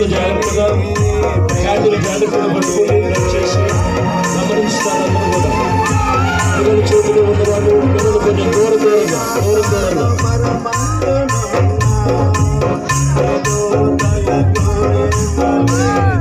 బట్టలు జాగ్రత్తగా క్యాజులు జాగ్రత్తగా పట్టుకొని చేసి గమనిస్తారు కూడా పిల్లల చేతిలో ఉన్నవాళ్ళు పిల్లలు కొంచెం దూర దూరంగా దూర దూరంగా నన్ను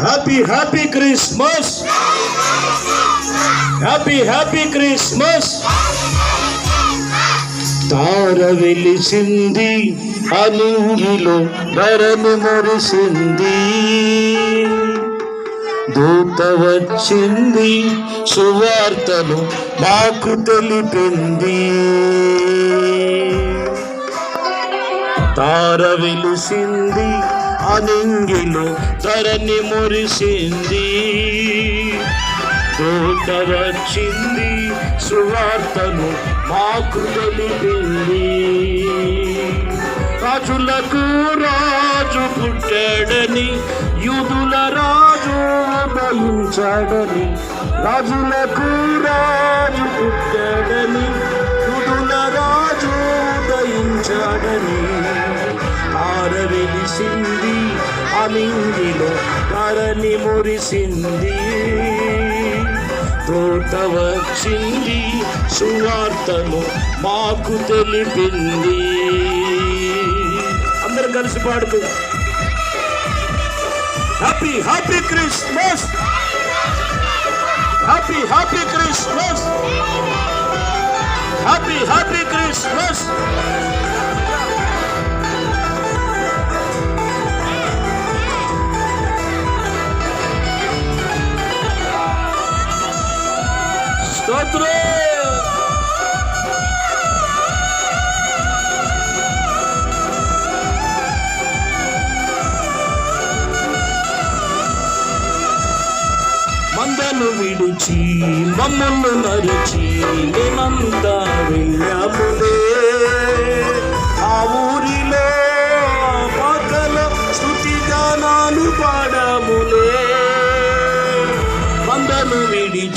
happy happy Christmas happy happy Christmas తార వెలిసింది అలింగిలో ధరలు మరిసింది. దూత వచ్చింది సువార్తలు మాకు తెలిపింది. తార వెలిసింది అనింగిలో ధరణి మురిసింది. దూత వచ్చింది సువార్తను మాకు తెలిపింది. రాజులకు రాజు పుట్టాడని యూదుల రాజు ఉదయించాడని రాజులకు రాజు అనింగిలో ధరని మురిసింది. తోట వచ్చింది సువార్తను మాకు తెలిపింది. అందరు కలిసి పాడుతూ. Happy happy Christmas happy happy Christmas happy happy Christmas స్తోత్రం మందను విడిచి మమ్మల్ని మరిచి మేమంతా వెళ్ళాములే.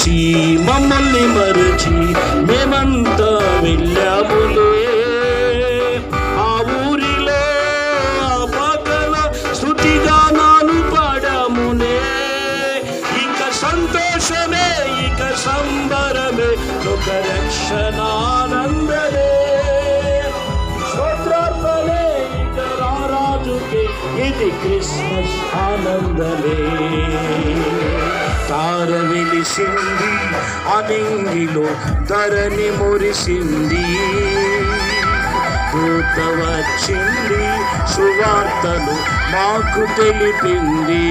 మరచి మమ్మల్ని మరచి మేమంతా వెళ్ళాములే. ఆ ఊరిలో ఆ పక్కన స్థుతిగానాలు పాడామునే. ఇక సంతోషమే ఇక సంబరమే ఒక రక్షణానందరే స్తోత్రార్పణే ఇక రారాజుకి ఇది క్రిస్మస్ ఆనందమే. తార వెలిసింది అనింగిలో ధరణి మురిసింది. దూత వచ్చింది సువార్తను మాకు తెలిపింది.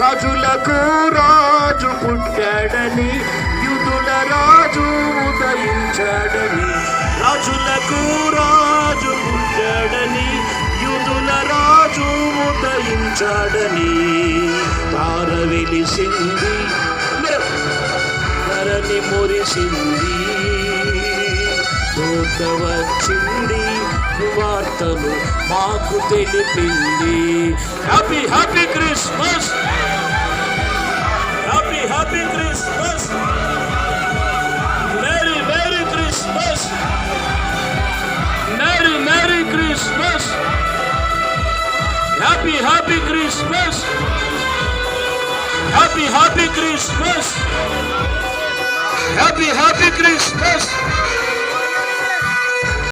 రాజులకు రాజు పుట్టాడని యుధుల రాజు ఉదయించాడని. రాజులకు రాజు పుట్టాడని యుధుల రాజు ఉదయించాడని. తార వెలిసింది ధరణి మురిసింది. దూత వచ్చింది వార్తలు మాకు తెలిపింది. Happy happy Christmas happy happy Christmas merry merry Christmas merry merry Christmas happy happy Christmas happy happy Christmas happy happy Christmas